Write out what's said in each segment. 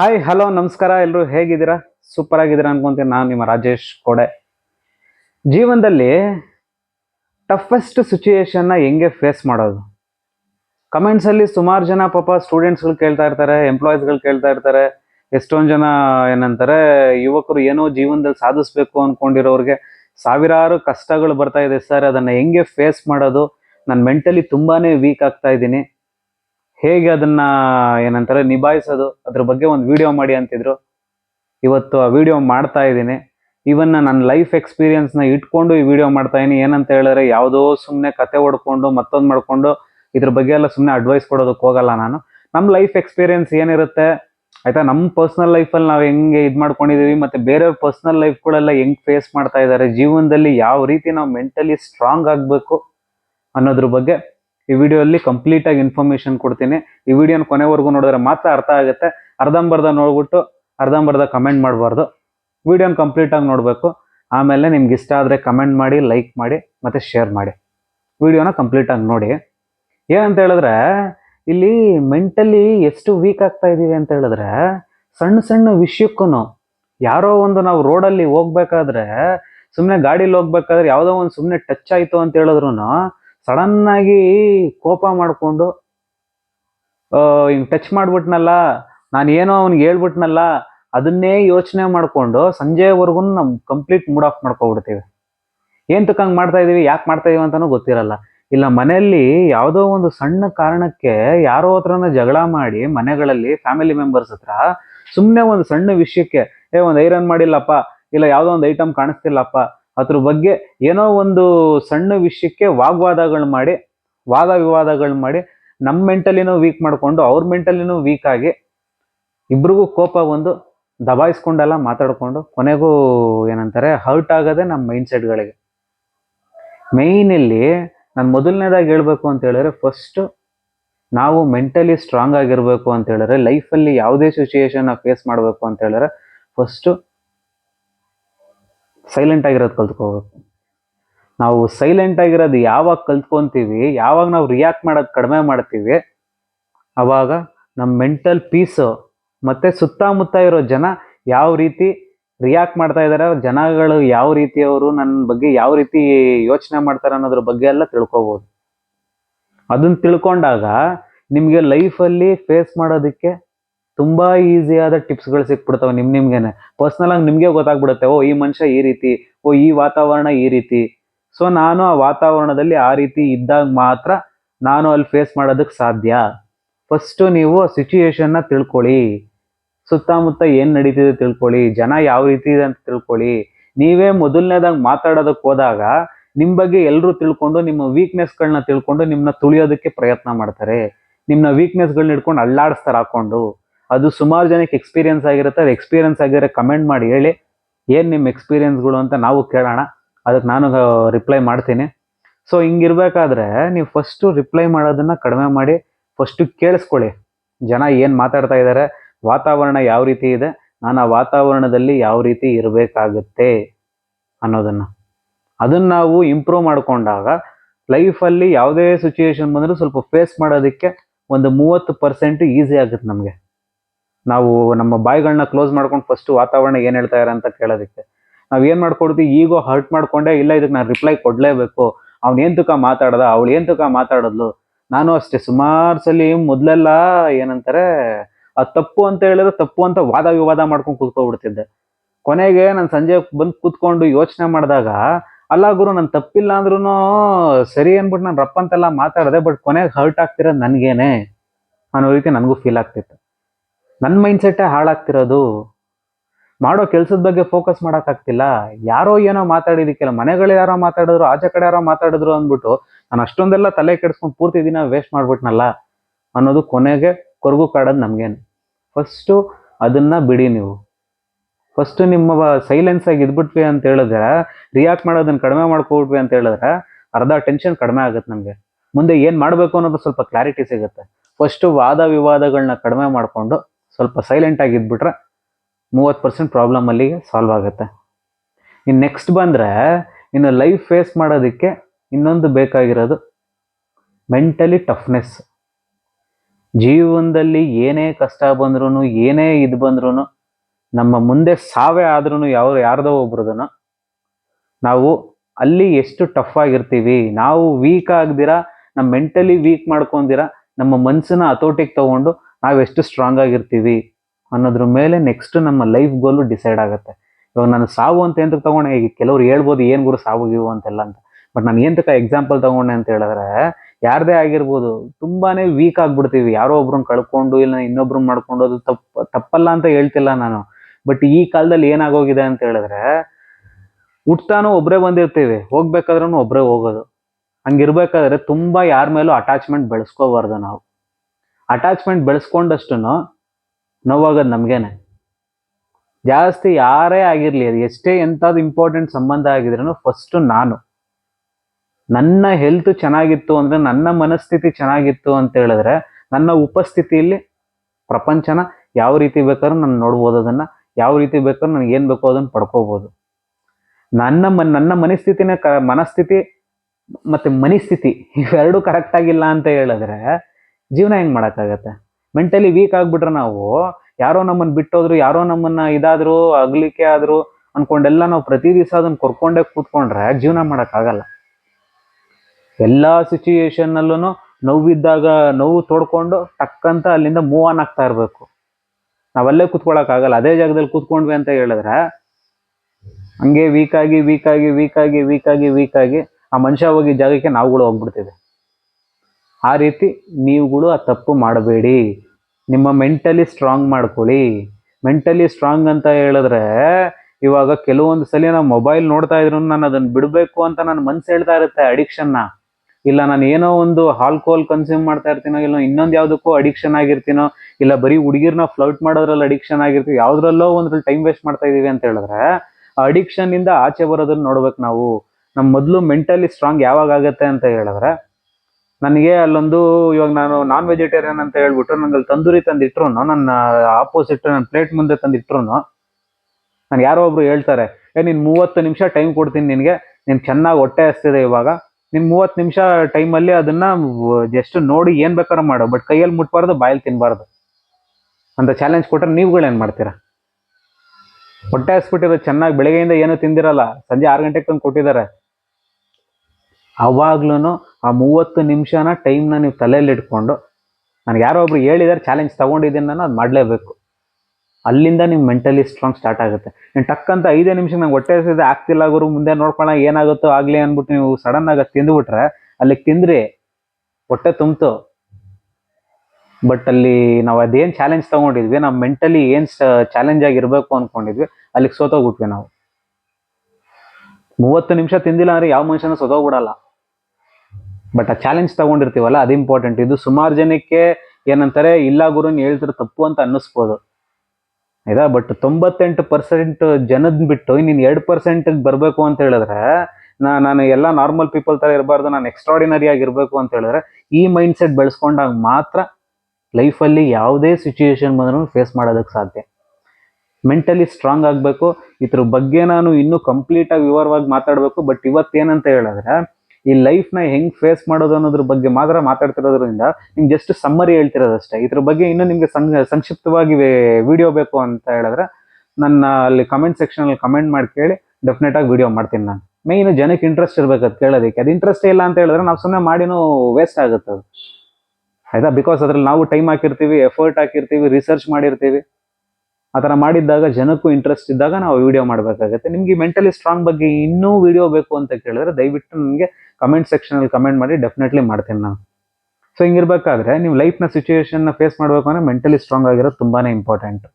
Hi hello ನಮಸ್ಕಾರ. ಎಲ್ಲರೂ ಹೇಗಿದ್ದೀರಾ? ಸೂಪರ್ ಆಗಿದ್ದೀರಾ ಅನ್ಕೊಂತೀನಿ ನಾನು ನಿಮ್ಮ ರಾಜೇಶ್ ಕೋಡೆ. ಜೀವನದಲ್ಲಿ ಟಫೆಸ್ಟ್ ಸಿಚುಯೇಷನ್ನ ಹೆಂಗೆ ಫೇಸ್ ಮಾಡೋದು? ಕಮೆಂಟ್ಸಲ್ಲಿ ಸುಮಾರು ಜನ ಪಾಪ ಸ್ಟೂಡೆಂಟ್ಸ್ಗಳು ಕೇಳ್ತಾ ಇರ್ತಾರೆ ಎಂಪ್ಲಾಯೀಸ್ಗಳು ಕೇಳ್ತಾ ಇರ್ತಾರೆ. ಎಷ್ಟೊಂದು ಜನ ಏನಂತಾರೆ, ಯುವಕರು ಏನೋ ಜೀವನದಲ್ಲಿ ಸಾಧಿಸ್ಬೇಕು ಅನ್ಕೊಂಡಿರೋರಿಗೆ ಸಾವಿರಾರು ಕಷ್ಟಗಳು ಬರ್ತಾ ಇದೆ. ಸರ್, ಅದನ್ನು ಹೆಂಗೆ ಫೇಸ್ ಮಾಡೋದು? ನಾನು ಮೆಂಟಲಿ ತುಂಬಾನೇ ವೀಕ್ ಆಗ್ತಾ ಇದ್ದೀನಿ. ಹೇಗೆ ಅದನ್ನ ಏನಂತಾರೆ ನಿಭಾಯಿಸೋದು? ಅದ್ರ ಬಗ್ಗೆ ಒಂದು ವಿಡಿಯೋ ಮಾಡಿ ಅಂತಿದ್ರು. ಇವತ್ತು ಆ ವಿಡಿಯೋ ಮಾಡ್ತಾ ಇದ್ದೀನಿ. ಇವನ್ ನನ್ನ ಲೈಫ್ ಎಕ್ಸ್ಪೀರಿಯನ್ಸ್ನ ಇಟ್ಕೊಂಡು ಈ ವಿಡಿಯೋ ಮಾಡ್ತಾ ಇದೀನಿ ಏನಂತ ಹೇಳಿದ್ರೆ ಯಾವುದೋ ಸುಮ್ಮನೆ ಕತೆ ಹೊಡ್ಕೊಂಡು ಮತ್ತೊಂದು ಮಾಡ್ಕೊಂಡು ಇದ್ರ ಬಗ್ಗೆ ಎಲ್ಲ ಸುಮ್ಮನೆ ಅಡ್ವೈಸ್ ಕೊಡೋದಕ್ಕೆ ಹೋಗಲ್ಲ ನಾನು. ನಮ್ಮ ಲೈಫ್ ಎಕ್ಸ್ಪೀರಿಯನ್ಸ್ ಏನಿರುತ್ತೆ? ಆಯ್ತಾ? ನಮ್ಮ ಪರ್ಸ್ನಲ್ ಲೈಫಲ್ಲಿ ನಾವು ಹೆಂಗೆ ಇದು ಮಾಡ್ಕೊಂಡಿದೀವಿ ಮತ್ತೆ ಬೇರೆಯವ್ರ ಪರ್ಸ್ನಲ್ ಲೈಫ್ಗಳೆಲ್ಲ ಹೆಂಗ್ ಫೇಸ್ ಮಾಡ್ತಾ ಇದ್ದಾರೆ ಜೀವನದಲ್ಲಿ ಯಾವ ರೀತಿ ನಾವು ಮೆಂಟಲಿ ಸ್ಟ್ರಾಂಗ್ ಆಗಬೇಕು ಅನ್ನೋದ್ರ ಬಗ್ಗೆ ಈ ವಿಡಿಯೋಲ್ಲಿ ಕಂಪ್ಲೀಟ್ ಆಗಿ ಇನ್ಫಾರ್ಮೇಶನ್ ಕೊಡ್ತೀನಿ. ಈ ವಿಡಿಯೋನ ಕೊನೆವರೆಗೂ ನೋಡಿದ್ರೆ ಮಾತ್ರ ಅರ್ಥ ಆಗುತ್ತೆ. ಅರ್ಧಂಬರ್ಧ ನೋಡ್ಬಿಟ್ಟು ಅರ್ಧಂಬರ್ಧ ಕಮೆಂಟ್ ಮಾಡಬಾರ್ದು. ವಿಡಿಯೋನ ಕಂಪ್ಲೀಟ್ ಆಗಿ ನೋಡಬೇಕು. ಆಮೇಲೆ ನಿಮ್ಗೆ ಇಷ್ಟ ಆದರೆ ಕಮೆಂಟ್ ಮಾಡಿ ಲೈಕ್ ಮಾಡಿ, ಮತ್ತೆ ಶೇರ್ ಮಾಡಿ. ವಿಡಿಯೋನ ಕಂಪ್ಲೀಟ್ ಆಗಿ ನೋಡಿ. ಏನಂತ ಹೇಳಿದ್ರೆ, ಇಲ್ಲಿ ಮೆಂಟಲಿ ಎಷ್ಟು ವೀಕ್ ಆಗ್ತಾ ಇದ್ದೀವಿ ಅಂತ ಹೇಳಿದ್ರೆ, ಸಣ್ಣ ಸಣ್ಣ ವಿಷಯಕ್ಕೂ ಯಾರೋ ಒಂದು ನಾವು ರೋಡಲ್ಲಿ ಹೋಗ್ಬೇಕಾದ್ರೆ ಸುಮ್ಮನೆ ಗಾಡೀಲಿ ಹೋಗ್ಬೇಕಾದ್ರೆ ಯಾವುದೋ ಒಂದು ಸುಮ್ಮನೆ ಟಚ್ ಆಯಿತು ಅಂತ ಹೇಳಿದ್ರು ಸಡನ್ ಆಗಿ ಕೋಪ ಮಾಡಿಕೊಂಡು ಹಿಂಗ್ ಟಚ್ ಮಾಡ್ಬಿಟ್ನಲ್ಲ, ನಾನು ಏನೋ ಅವ್ನಿಗೆ ಹೇಳ್ಬಿಟ್ನಲ್ಲ, ಅದನ್ನೇ ಯೋಚನೆ ಮಾಡ್ಕೊಂಡು ಸಂಜೆವರೆಗೂ ನಮ್ ಕಂಪ್ಲೀಟ್ ಮೂಡ್ ಆಫ್ ಮಾಡ್ಕೊಬಿಡ್ತೀವಿ. ಏನ್ ಹಂಗ್ ಮಾಡ್ತಾ ಇದೀವಿ, ಯಾಕೆ ಮಾಡ್ತಾ ಇದೀವಿ ಅಂತಾನೂ ಗೊತ್ತಿರಲ್ಲ. ಇಲ್ಲ, ಮನೆಯಲ್ಲಿ ಯಾವುದೋ ಒಂದು ಸಣ್ಣ ಕಾರಣಕ್ಕೆ ಯಾರೋ ಹತ್ರನ ಜಗಳ ಮಾಡಿ ಮನೆಗಳಲ್ಲಿ ಫ್ಯಾಮಿಲಿ ಮೆಂಬರ್ಸ್ ಹತ್ರ ಸುಮ್ಮನೆ ಒಂದು ಸಣ್ಣ ವಿಷಯಕ್ಕೆ, ಏ, ಒಂದು ಐರನ್ ಮಾಡಿಲ್ಲಪ್ಪ, ಇಲ್ಲ, ಯಾವುದೋ ಒಂದು ಐಟಮ್ ಕಾಣಿಸ್ತಿಲ್ಲಪ್ಪ ಅದ್ರ ಬಗ್ಗೆ ಏನೋ ಒಂದು ಸಣ್ಣ ವಿಷಯಕ್ಕೆ ವಾಗ್ವಾದಗಳು ಮಾಡಿ, ವಾದ ವಿವಾದಗಳು ಮಾಡಿ ನಮ್ಮ ಮೆಂಟಲಿನೂ ವೀಕ್ ಮಾಡಿಕೊಂಡು ಅವ್ರ ಮೆಂಟಲಿನೂ ವೀಕ್ ಆಗಿ ಇಬ್ರಿಗೂ ಕೋಪ ಒಂದು ದಬಾಯಿಸ್ಕೊಂಡೆಲ್ಲ ಮಾತಾಡಿಕೊಂಡು ಕೊನೆಗೂ ಏನಂತಾರೆ ಹರ್ಟ್ ಆಗೋದೇ ನಮ್ಮ ಮೈಂಡ್ ಸೆಟ್ಗಳಿಗೆ ಮೇಯ್ನ್ ಇಲ್ಲಿ ನಾನು ಮೊದಲನೇದಾಗಿ ಹೇಳಬೇಕು ಅಂತ ಹೇಳಿದ್ರೆ ಫಸ್ಟ್ ನಾವು ಮೆಂಟಲಿ ಸ್ಟ್ರಾಂಗ್ ಆಗಿರ್ಬೇಕು ಅಂತ ಹೇಳಿದ್ರೆ ಲೈಫಲ್ಲಿ ಯಾವುದೇ ಸಿಚುಯೇಷನ್ನ ಫೇಸ್ ಮಾಡಬೇಕು ಅಂತ ಹೇಳಿದ್ರೆ ಫಸ್ಟು ಸೈಲೆಂಟ್ ಆಗಿರೋದು ಕಲ್ತ್ಕೋಬೇಕು. ನಾವು ಸೈಲೆಂಟ್ ಆಗಿರೋದು ಯಾವಾಗ ಕಲ್ತ್ಕೊತೀವಿ, ಯಾವಾಗ ನಾವು ರಿಯಾಕ್ಟ್ ಮಾಡೋದು ಕಡಿಮೆ ಮಾಡ್ತೀವಿ, ಅವಾಗ ನಮ್ಮ ಮೆಂಟಲ್ ಪೀಸು ಮತ್ತು ಸುತ್ತಮುತ್ತ ಇರೋ ಜನ ಯಾವ ರೀತಿ ರಿಯಾಕ್ಟ್ ಮಾಡ್ತಾ ಇದ್ದಾರೆ ಜನಗಳು ಯಾವ ರೀತಿಯವರು ನನ್ನ ಬಗ್ಗೆ ಯಾವ ರೀತಿ ಯೋಚನೆ ಮಾಡ್ತಾರೆ ಅನ್ನೋದ್ರ ಬಗ್ಗೆ ಎಲ್ಲ ತಿಳ್ಕೊಬೋದು. ಅದನ್ನು ತಿಳ್ಕೊಂಡಾಗ ನಿಮಗೆ ಲೈಫಲ್ಲಿ ಫೇಸ್ ಮಾಡೋದಕ್ಕೆ ತುಂಬಾ ಈಸಿಯಾದ ಟಿಪ್ಸ್ಗಳು ಸಿಕ್ಬಿಡ್ತಾವೆ ನಿಮ್ ನಿಮ್ಗೆನೆ. ಪರ್ಸ್ನಲ್ ಆಗಿ ನಿಮ್ಗೆ ಗೊತ್ತಾಗ್ಬಿಡುತ್ತೆ, ಓ, ಈ ಮನುಷ್ಯ ಈ ರೀತಿ, ಓ, ಈ ವಾತಾವರಣ ಈ ರೀತಿ. ಸೊ ನಾನು ಆ ವಾತಾವರಣದಲ್ಲಿ ಆ ರೀತಿ ಇದ್ದಾಗ ಮಾತ್ರ ನಾನು ಅಲ್ಲಿ ಫೇಸ್ ಮಾಡೋದಕ್ಕೆ ಸಾಧ್ಯ. ಫಸ್ಟ್ ನೀವು ಸಿಚುಯೇಷನ್ನ ತಿಳ್ಕೊಳ್ಳಿ. ಸುತ್ತಮುತ್ತ ಏನ್ ನಡೀತಿದೆ ತಿಳ್ಕೊಳ್ಳಿ. ಜನ ಯಾವ ರೀತಿ ಇದೆ ಅಂತ ತಿಳ್ಕೊಳ್ಳಿ. ನೀವೇ ಮೊದಲನೇದಾಗಿ ಮಾತಾಡೋದಕ್ಕೆ ಹೋದಾಗ ನಿಮ್ ಬಗ್ಗೆ ಎಲ್ಲರೂ ತಿಳ್ಕೊಂಡು ನಿಮ್ಮ ವೀಕ್ನೆಸ್ಗಳನ್ನ ತಿಳ್ಕೊಂಡು ನಿಮ್ಮನ್ನ ತುಳಿಯೋದಕ್ಕೆ ಪ್ರಯತ್ನ ಮಾಡ್ತಾರೆ. ನಿಮ್ಮನ್ನ ವೀಕ್ನೆಸ್ಗಳನ್ನ ಇಟ್ಕೊಂಡು ಅಳ್ಳಾಡಿಸ್ತಾರೆ ಹಾಕೊಂಡು. ಅದು ಸುಮಾರು ಜನಕ್ಕೆ ಎಕ್ಸ್ಪೀರಿಯನ್ಸ್ ಆಗಿರುತ್ತೆ. ಅದು ಎಕ್ಸ್ಪೀರಿಯನ್ಸ್ ಆಗಿದ್ರೆ ಕಮೆಂಟ್ ಮಾಡಿ, ಹೇಳಿ ಏನು ನಿಮ್ಮ ಎಕ್ಸ್ಪೀರಿಯೆನ್ಸ್ಗಳು ಅಂತ ನಾವು ಕೇಳೋಣ. ಅದಕ್ಕೆ ನಾನು ರಿಪ್ಲೈ ಮಾಡ್ತೀನಿ. ಸೊ ಹಿಂಗಿರ್ಬೇಕಾದ್ರೆ ನೀವು ಫಸ್ಟು ರಿಪ್ಲೈ ಮಾಡೋದನ್ನು ಕಡಿಮೆ ಮಾಡಿ ಫಸ್ಟು ಕೇಳಿಸ್ಕೊಳ್ಳಿ. ಜನ ಏನು ಮಾತಾಡ್ತಾ ಇದ್ದಾರೆ ವಾತಾವರಣ ಯಾವ ರೀತಿ ಇದೆ, ನಾನು ಆ ವಾತಾವರಣದಲ್ಲಿ ಯಾವ ರೀತಿ ಇರಬೇಕಾಗುತ್ತೆ ಅನ್ನೋದನ್ನು. ಅದನ್ನು ನಾವು ಇಂಪ್ರೂವ್ ಮಾಡಿಕೊಂಡಾಗ ಲೈಫಲ್ಲಿ ಯಾವುದೇ ಸಿಚುಯೇಷನ್ ಬಂದರೂ ಸ್ವಲ್ಪ ಫೇಸ್ ಮಾಡೋದಕ್ಕೆ ಒಂದು ಮೂವತ್ತು ಪರ್ಸೆಂಟ್ ಈಸಿ ಆಗುತ್ತೆ ನಮಗೆ. ನಾವು ನಮ್ಮ ಬಾಯಿಗಳನ್ನ ಕ್ಲೋಸ್ ಮಾಡ್ಕೊಂಡು ಫಸ್ಟ್ ವಾತಾವರಣ ಏನು ಹೇಳ್ತಾ ಇರ ಅಂತ ಕೇಳೋದಕ್ಕೆ. ನಾವ್ ಏನ್ ಮಾಡ್ಕೊಡ್ತೀವಿ? ಈಗೋ ಹರ್ಟ್ ಮಾಡ್ಕೊಂಡೆ, ಇಲ್ಲ ಇದಕ್ಕೆ ನಾನು ರಿಪ್ಲೈ ಕೊಡ್ಲೇಬೇಕು. ಅವ್ನು ಏನ್ ತುಕ ಮಾತಾಡ್ದ? ಅವಳು ಏನ್ ತುಕ ಮಾತಾಡದ್ಲು? ನಾನು ಅಷ್ಟೇ. ಸುಮಾರು ಸಲ ಮೊದ್ಲೆಲ್ಲ ಏನಂತಾರೆ ಅದು ತಪ್ಪು ಅಂತ ಹೇಳಿದ್ರೆ ತಪ್ಪು ಅಂತ ವಾದ ವಿವಾದ ಮಾಡ್ಕೊಂಡು ಕೂತ್ಕೊಬಿಡ್ತಿದ್ದೆ. ಕೊನೆಗೆ ನಾನು ಸಂಜೆ ಬಂದು ಕೂತ್ಕೊಂಡು ಯೋಚನೆ ಮಾಡಿದಾಗ, ಅಲ್ಲ ಗುರು ನಾನು ತಪ್ಪಿಲ್ಲ ಅಂದ್ರೂ ಸರಿ ಅನ್ಬಿಟ್ಟು ನಾನು ರಪ್ಪ ಅಂತೆಲ್ಲ ಮಾತಾಡಿದೆ ಬಟ್ ಕೊನೆಗೆ ಹರ್ಟ್ ಆಗ್ತಿರೋದು ನನಗೇನೆ ಅನ್ನೋ ರೀತಿ ನನಗೂ ಫೀಲ್ ಆಗ್ತಿತ್ತು. ನನ್ನ ಮೈಂಡ್ಸೆಟ್ಟೇ ಹಾಳಾಗ್ತಿರೋದು. ಮಾಡೋ ಕೆಲಸದ ಬಗ್ಗೆ ಫೋಕಸ್ ಮಾಡೋಕ್ಕಾಗ್ತಿಲ್ಲ ಯಾರೋ ಏನೋ ಮಾತಾಡಿದಕ್ಕೆಲ್ಲ ಮನೆಗಳು ಯಾರೋ ಮಾತಾಡಿದ್ರು, ಆಚೆ ಕಡೆ ಯಾರೋ ಮಾತಾಡಿದ್ರು ಅಂದ್ಬಿಟ್ಟು ನಾನು ಅಷ್ಟೊಂದೆಲ್ಲ ತಲೆ ಕೆಡಿಸ್ಕೊಂಡು ಪೂರ್ತಿ ದಿನ ವೇಸ್ಟ್ ಮಾಡ್ಬಿಟ್ನಲ್ಲ ಅನ್ನೋದು ಕೊನೆಗೆ ಕೊರಗು ಕಾಡೋದು ನಮಗೇನು. ಫಸ್ಟು ಅದನ್ನ ಬಿಡಿ ನೀವು. ಫಸ್ಟ್ ನಿಮ್ಮ ಸೈಲೆನ್ಸ್ ಆಗಿ ಇದ್ಬಿಟ್ವಿ ಅಂತ ಹೇಳಿದ್ರೆ ರಿಯಾಕ್ಟ್ ಮಾಡೋದನ್ನ ಕಡಿಮೆ ಮಾಡ್ಕೊಬಿಟ್ವಿ ಅಂತ ಹೇಳಿದ್ರೆ ಅರ್ಧ ಟೆನ್ಷನ್ ಕಡಿಮೆ ಆಗುತ್ತೆ ನಮಗೆ. ಮುಂದೆ ಏನು ಮಾಡಬೇಕು ಅನ್ನೋದು ಸ್ವಲ್ಪ ಕ್ಲಾರಿಟಿ ಸಿಗುತ್ತೆ. ಫಸ್ಟ್ ವಾದ ವಿವಾದಗಳನ್ನ ಕಡಿಮೆ ಮಾಡಿಕೊಂಡು ಸ್ವಲ್ಪ ಸೈಲೆಂಟ್ ಇದ್ಬಿಟ್ರೆ ಮೂವತ್ತು ಪರ್ಸೆಂಟ್ ಪ್ರಾಬ್ಲಮ್ ಅಲ್ಲಿಗೆ ಸಾಲ್ವ್ ಆಗುತ್ತೆ. ಇನ್ನು ನೆಕ್ಸ್ಟ್ ಬಂದರೆ ಇನ್ನು ಲೈಫ್ ಫೇಸ್ ಮಾಡೋದಕ್ಕೆ ಇನ್ನೊಂದು ಬೇಕಾಗಿರೋದು ಮೆಂಟಲಿ ಟಫ್ನೆಸ್ ಜೀವನದಲ್ಲಿ ಏನೇ ಕಷ್ಟ ಬಂದ್ರೂ ಏನೇ ಇದು ಬಂದ್ರೂ ನಮ್ಮ ಮುಂದೆ ಸಾವೇ ಆದ್ರೂ ಯಾವ ಯಾರ್ದೋ ಒಬ್ರದನ್ನು ನಾವು ಅಲ್ಲಿ ಎಷ್ಟು ಟಫ್ ಆಗಿರ್ತೀವಿ, ನಾವು ವೀಕ್ ಆಗ್ದಿರ ನಮ್ಮ ಮೆಂಟಲಿ ವೀಕ್ ಮಾಡ್ಕೊಂದಿರ, ನಮ್ಮ ಮನಸ್ಸನ್ನ ಹತೋಟಿಗೆ ತಗೊಂಡು ನಾವು ಎಷ್ಟು ಸ್ಟ್ರಾಂಗ್ ಆಗಿರ್ತೀವಿ ಅನ್ನೋದ್ರ ಮೇಲೆ ನೆಕ್ಸ್ಟ್ ನಮ್ಮ ಲೈಫ್ ಗೋಲು ಡಿಸೈಡ್ ಆಗುತ್ತೆ. ಇವಾಗ ನಾನು ಸಾವು ಅಂತ ಎಂತಕ್ಕೆ ತಗೊಂಡೆ? ಈಗ ಕೆಲವ್ರು ಹೇಳ್ಬೋದು ಏನು ಗುರು ಸಾವು ಗೀವು ಅಂತೆಲ್ಲ ಅಂತ. ಬಟ್ ನಾನು ಎಂತಕ್ಕೆ ಎಕ್ಸಾಂಪಲ್ ತಗೊಂಡೆ ಅಂತ ಹೇಳಿದ್ರೆ, ಯಾರದೇ ಆಗಿರ್ಬೋದು ತುಂಬಾನೇ ವೀಕ್ ಆಗ್ಬಿಡ್ತೀವಿ. ಯಾರೋ ಒಬ್ರನ್ನ ಕಳ್ಕೊಂಡು ಇಲ್ಲ ಇನ್ನೊಬ್ರನ್ನ ಮಾಡ್ಕೊಂಡು ಅದು ತಪ್ಪ, ತಪ್ಪಲ್ಲ ಅಂತ ಹೇಳ್ತಿಲ್ಲ ನಾನು. ಬಟ್ ಈ ಕಾಲದಲ್ಲಿ ಏನಾಗೋಗಿದೆ ಅಂತ ಹೇಳಿದ್ರೆ, ಹುಟ್ತಾನು ಒಬ್ರೇ ಬಂದಿರ್ತೀವಿ. ಹೋಗ್ಬೇಕಾದ್ರೂ ಒಬ್ರೇ ಹೋಗೋದು. ಹಂಗಿರ್ಬೇಕಾದ್ರೆ ತುಂಬಾ ಯಾರ ಮೇಲೂ ಅಟ್ಯಾಚ್ಮೆಂಟ್ ಬೆಳೆಸ್ಕೋಬಾರ್ದು ನಾವು. ಅಟ್ಯಾಚ್ಮೆಂಟ್ ಬೆಳೆಸ್ಕೊಂಡಷ್ಟು ನೋವಾಗೋದು ನಮಗೇನೆ. ಜಾಸ್ತಿ ಯಾರೇ ಆಗಿರಲಿ, ಅದು ಎಷ್ಟೇ ಎಂಥದ್ದು ಇಂಪಾರ್ಟೆಂಟ್ ಸಂಬಂಧ ಆಗಿದ್ರೂ ಫಸ್ಟ್ ನಾನು. ನನ್ನ ಹೆಲ್ತ್ ಚೆನ್ನಾಗಿತ್ತು ಅಂದರೆ, ನನ್ನ ಮನಸ್ಥಿತಿ ಚೆನ್ನಾಗಿತ್ತು ಅಂತ ಹೇಳಿದ್ರೆ, ನನ್ನ ಉಪಸ್ಥಿತಿಯಲ್ಲಿ ಪ್ರಪಂಚನ ಯಾವ ರೀತಿ ಬೇಕಾದ್ರೂ ನಾನು ನೋಡ್ಬೋದು ಅದನ್ನು, ಯಾವ ರೀತಿ ಬೇಕಾದ್ರೂ ನನಗೆ ಏನು ಬೇಕೋ ಅದನ್ನು ಪಡ್ಕೋಬೋದು. ನನ್ನ ಮನ್ ನನ್ನ ಮನಸ್ಥಿತಿನ ಕ, ಮನಸ್ಥಿತಿ ಮತ್ತು ಮನಸ್ಥಿತಿ ಇವೆರಡೂ ಕರೆಕ್ಟ್ ಆಗಿಲ್ಲ ಅಂತ ಹೇಳಿದ್ರೆ ಜೀವನ ಹೆಂಗ್ ಮಾಡಕ್ಕಾಗತ್ತೆ? ಮೆಂಟಲಿ ವೀಕ್ ಆಗ್ಬಿಟ್ರೆ ನಾವು ಯಾರೋ ನಮ್ಮನ್ನ ಬಿಟ್ಟೋದ್ರು, ಯಾರೋ ನಮ್ಮನ್ನ ಇದಾದ್ರು ಅಗ್ಲಿಕ್ಕೆ ಆದ್ರು ಅನ್ಕೊಂಡೆಲ್ಲ ನಾವು ಪ್ರತಿ ದಿವಸ ಅದನ್ನ ಕೊರ್ಕೊಂಡೆ ಕೂತ್ಕೊಂಡ್ರೆ ಜೀವನ ಮಾಡಕ್ಕಾಗಲ್ಲ. ಎಲ್ಲಾ ಸಿಚುಯೇಷನ್ ನಲ್ಲೂ ನೋವಿದ್ದಾಗ ನೋವು ತೊಡ್ಕೊಂಡು ಟಕ್ಕಂತ ಅಲ್ಲಿಂದ ಮೂವ್ ಆನ್ ಆಗ್ತಾ ಇರ್ಬೇಕು. ನಾವಲ್ಲೇ ಕೂತ್ಕೊಳಕ್ ಆಗಲ್ಲ ಅದೇ ಜಾಗದಲ್ಲಿ ಕೂತ್ಕೊಂಡ್ವಿ ಅಂತ ಹೇಳಿದ್ರೆ ಹಂಗೆ ವೀಕ್ ಆಗಿ ವೀಕ್ ಆಗಿ ವೀಕ್ ಆಗಿ ವೀಕ್ ಆಗಿ ವೀಕ್ ಆಗಿ ಆ ಮನುಷ್ಯ ಹೋಗಿ ಜಾಗಕ್ಕೆ ನಾವುಗಳು ಹೋಗ್ಬಿಡ್ತೀವಿ ಆ ರೀತಿ ನೀವುಗಳು ಆ ತಪ್ಪು ಮಾಡಬೇಡಿ. ನಿಮ್ಮ ಮೆಂಟಲಿ ಸ್ಟ್ರಾಂಗ್ ಮಾಡ್ಕೊಳ್ಳಿ. ಮೆಂಟಲಿ ಸ್ಟ್ರಾಂಗ್ ಅಂತ ಹೇಳಿದ್ರೆ ಇವಾಗ ಕೆಲವೊಂದು ಸಲ ನಾವು ಮೊಬೈಲ್ ನೋಡ್ತಾ ಇದ್ರು ನಾನು ಅದನ್ನ ಬಿಡಬೇಕು ಅಂತ ನನ್ನ ಮನ್ಸು ಹೇಳ್ತಾ ಇರುತ್ತೆ ಅಡಿಕ್ಷನ್ನ ಇಲ್ಲ ನಾನು ಏನೋ ಒಂದು ಆಲ್ಕೋಹಾಲ್ ಕನ್ಸ್ಯೂಮ್ ಮಾಡ್ತಾ ಇರ್ತೀನೋ ಇಲ್ಲ ಇನ್ನೊಂದು ಯಾವುದಕ್ಕೂ ಅಡಿಕ್ಷನ್ ಆಗಿರ್ತೀನೋ, ಇಲ್ಲ ಬರೀ ಹುಡುಗಿರ್ನ ಫ್ಲೌಟ್ ಮಾಡೋದ್ರಲ್ಲಿ ಅಡಿಕ್ಷನ್ ಆಗಿರ್ತೀವಿ, ಯಾವ್ದ್ರಲ್ಲೋ ಒಂದ್ರಲ್ಲಿ ಟೈಮ್ ವೇಸ್ಟ್ ಮಾಡ್ತಾ ಇದೀವಿ ಅಂತ ಹೇಳಿದ್ರೆ ಅಡಿಕ್ಷನ್ ಇಂದ ಆಚೆ ಬರೋದನ್ನ ನೋಡ್ಬೇಕು ನಾವು. ನಮ್ಮ ಮೊದಲು ಮೆಂಟಲಿ ಸ್ಟ್ರಾಂಗ್ ಯಾವಾಗ ಆಗತ್ತೆ ಅಂತ ಹೇಳಿದ್ರೆ ನನಗೆ ಅಲ್ಲೊಂದು, ಇವಾಗ ನಾನು ನಾನ್ ವೆಜಿಟೇರಿಯನ್ ಅಂತ ಹೇಳ್ಬಿಟ್ಟು ನಂಗೆ ಅಲ್ಲಿ ತಂದೂರಿ ತಂದಿಟ್ರು ನನ್ನ ಆಪೋಸಿಟ್ ನನ್ನ ಪ್ಲೇಟ್ ಮುಂದೆ ತಂದಿಟ್ರು ನಾನು ಯಾರೋ ಒಬ್ರು ಹೇಳ್ತಾರೆ, ಏ, ನೀನು ಮೂವತ್ತು ನಿಮಿಷ ಟೈಮ್ ಕೊಡ್ತೀನಿ ನಿನಗೆ, ನೀನು ಚೆನ್ನಾಗಿ ಹೊಟ್ಟೆ ಹಸ್ತಿದೆ ಇವಾಗ. ನಿನ್ ಮೂವತ್ತು ನಿಮಿಷ ಟೈಮಲ್ಲಿ ಅದನ್ನ ಜಸ್ಟ್ ನೋಡಿ ಏನ್ ಬೇಕಾದ್ರೂ ಮಾಡು ಬಟ್ ಕೈಯಲ್ಲಿ ಮುಟ್ಬಾರ್ದು, ಬಾಯಲ್ಲಿ ತಿನ್ಬಾರ್ದು. ಅಂತ ಚಾಲೆಂಜ್ ಕೊಟ್ರೆ ನೀವುಗಳು ಏನ್ ಮಾಡ್ತೀರಾ? ಹೊಟ್ಟೆ ಹಸ್ಬಿಟ್ಟಿರೋದು ಚೆನ್ನಾಗಿ ಬೆಳಗ್ಗೆಯಿಂದ ಏನೂ ತಿಂದಿರಲ್ಲ, ಸಂಜೆ ಆರು ಗಂಟೆಗೆ ತಂದು ಕೊಟ್ಟಿದ್ದಾರೆ. ಅವಾಗ್ಲೂ ಆ ಮೂವತ್ತು ನಿಮಿಷನ ಟೈಮ್ನ ನೀವು ತಲೆಯಲ್ಲಿ ಇಟ್ಕೊಂಡು ನನಗೆ ಯಾರೋ ಒಬ್ರು ಹೇಳಿದಾರೆ ಚಾಲೆಂಜ್ ತೊಗೊಂಡಿದ್ದೀನಿ ನಾನು ಅದು ಮಾಡಲೇಬೇಕು. ಅಲ್ಲಿಂದ ನೀವು ಮೆಂಟಲಿ ಸ್ಟ್ರಾಂಗ್ ಸ್ಟಾರ್ಟ್ ಆಗುತ್ತೆ. ನೀನು ಟಕ್ ಅಂತ ಐದೇ ನಿಮಿಷ ನಂಗೆ ಹೊಟ್ಟೆ ಸಿದ್ಧ ಆಗ್ತಿಲ್ಲ ಗುರು, ಮುಂದೆ ನೋಡ್ಕೊಳ್ಳೋ ಏನಾಗುತ್ತೋ ಆಗಲಿ ಅಂದ್ಬಿಟ್ಟು ನೀವು ಸಡನ್ ಆಗಿ ತಿಂದುಬಿಟ್ರೆ ಅಲ್ಲಿಗೆ ತಿಂದ್ರಿ, ಹೊಟ್ಟೆ ತುಂಬಿತು. ಬಟ್ ಅಲ್ಲಿ ನಾವು ಅದೇನು ಚಾಲೆಂಜ್ ತಗೊಂಡಿದ್ವಿ, ನಾವು ಮೆಂಟಲಿ ಏನು ಚಾಲೆಂಜ್ ಆಗಿರಬೇಕು ಅನ್ಕೊಂಡಿದ್ವಿ, ಅಲ್ಲಿಗೆ ಸೋತೋಗ್ಬಿಟ್ವಿ ನಾವು. ಮೂವತ್ತು ನಿಮಿಷ ತಿಂದಿಲ್ಲ ಅಂದ್ರೆ ಯಾವ ಮನುಷ್ಯನ ಸೋತೋಗ್ಬಿಡಲ್ಲ. ಬಟ್ ಆ ಚಾಲೆಂಜ್ ತಗೊಂಡಿರ್ತೀವಲ್ಲ, ಅದು ಇಂಪಾರ್ಟೆಂಟ್ ಇದು ಸುಮಾರು ಜನಕ್ಕೆ ಏನಂತಾರೆ, ಇಲ್ಲ ಗುರು ನೀನ್ ಹೇಳ್ತಿರೋ ತಪ್ಪು ಅಂತ ಅನ್ನಿಸ್ಬೋದು. ಆಯ್ತಾ ಬಟ್ ತೊಂಬತ್ತೆಂಟು ಪರ್ಸೆಂಟ್ ಜನದ್ ಬಿಟ್ಟು ನೀನು ಎರಡು ಪರ್ಸೆಂಟ್ ಬರಬೇಕು ಅಂತ ಹೇಳಿದ್ರೆ, ನಾ, ನಾನು ಎಲ್ಲ ನಾರ್ಮಲ್ ಪೀಪಲ್ ತರ ಇರಬಾರ್ದು, ನಾನು ಎಕ್ಸ್ಟ್ರಾಡಿನರಿ ಆಗಿರ್ಬೇಕು ಅಂತ ಹೇಳಿದ್ರೆ, ಈ ಮೈಂಡ್ ಸೆಟ್ ಬೆಳೆಸ್ಕೊಂಡಾಗ ಮಾತ್ರ ಲೈಫಲ್ಲಿ ಯಾವುದೇ ಸಿಚುಯೇಷನ್ ಬಂದ್ರೂ ಫೇಸ್ ಮಾಡೋದಕ್ಕೆ ಸಾಧ್ಯ. ಮೆಂಟಲಿ ಸ್ಟ್ರಾಂಗ್ ಆಗಬೇಕು, ಇದ್ರ ಬಗ್ಗೆ ನಾನು ಇನ್ನೂ ಕಂಪ್ಲೀಟ್ ಆಗಿ ವಿವರವಾಗಿ ಮಾತಾಡಬೇಕು ಬಟ್ ಇವತ್ತೇನಂತ ಹೇಳಿದ್ರೆ ಈ ಲೈಫ್ನ ಹೆಂಗ್ ಫೇಸ್ ಮಾಡೋದು ಅನ್ನೋದ್ರ ಬಗ್ಗೆ ಮಾತ್ರ ಮಾತಾಡ್ತಿರೋದ್ರಿಂದ ನಿಮ್ಗೆ ಜಸ್ಟ್ ಸಮ್ಮರಿ ಹೇಳ್ತಿರೋದಷ್ಟೇ. ಇದ್ರ ಬಗ್ಗೆ ಇನ್ನೂ ನಿಮ್ಗೆ ಸಂಕ್ಷಿಪ್ತವಾಗಿ ವಿಡಿಯೋ ಬೇಕು ಅಂತ ಹೇಳಿದ್ರೆ ನನ್ನ ಅಲ್ಲಿ ಕಮೆಂಟ್ ಸೆಕ್ಷನ್ ಅಲ್ಲಿ ಕಮೆಂಟ್ ಮಾಡಿ ಕೇಳಿ ಡೆಫಿನೆಟ್ ಆಗಿ ವಿಡಿಯೋ ಮಾಡ್ತೀನಿ ನಾನು. ಮೇಯ್ನ್ ಜನಕ್ಕೆ ಇಂಟ್ರೆಸ್ಟ್ ಇರ್ಬೇಕು ಅದು ಕೇಳೋದಕ್ಕೆ. ಅದು ಇಂಟ್ರೆಸ್ಟ್ ಇಲ್ಲ ಅಂತ ಹೇಳಿದ್ರೆ ನಾವು ಸುಮ್ಮನೆ ಮಾಡಿನೂ ವೇಸ್ಟ್ ಆಗುತ್ತೆ ಅದು. ಆಯ್ತಾ? ಬಿಕಾಸ್ ಅದ್ರಲ್ಲಿ ನಾವು ಟೈಮ್ ಹಾಕಿರ್ತೀವಿ ಎಫರ್ಟ್ ಹಾಕಿರ್ತೀವಿ ರಿಸರ್ಚ್ ಮಾಡಿರ್ತೀವಿ. ಆ ಥರ ಮಾಡಿದ್ದಾಗ ಜನಕ್ಕೂ ಇಂಟ್ರೆಸ್ಟ್ ಇದ್ದಾಗ ನಾವು ವಿಡಿಯೋ ಮಾಡಬೇಕಾಗುತ್ತೆ. ನಿಮ್ಗೆ ಮೆಂಟಲಿ ಸ್ಟ್ರಾಂಗ್ ಬಗ್ಗೆ ಇನ್ನೂ ವಿಡಿಯೋ ಬೇಕು ಅಂತ ಕೇಳಿದ್ರೆ ದಯವಿಟ್ಟು ನನಗೆ ಕಮೆಂಟ್ ಸೆಕ್ಷನಲ್ಲಿ ಕಮೆಂಟ್ ಮಾಡಿ ಡೆಫಿನೆಟ್ಲಿ ಮಾಡ್ತೀನಿ ನಾನು. ಸೊ ಹಿಂಗಿರ್ಬೇಕಾದ್ರೆ ನೀವು ಲೈಫ್ನ ಸಿಚುವೇಶನ್ನ ಫೇಸ್ ಮಾಡಬೇಕು ಅಂದ್ರೆ ಮೆಂಟಲಿ ಸ್ಟ್ರಾಂಗ್ ಆಗಿರೋದು ತುಂಬಾನೇ ಇಂಪಾರ್ಟೆಂಟ್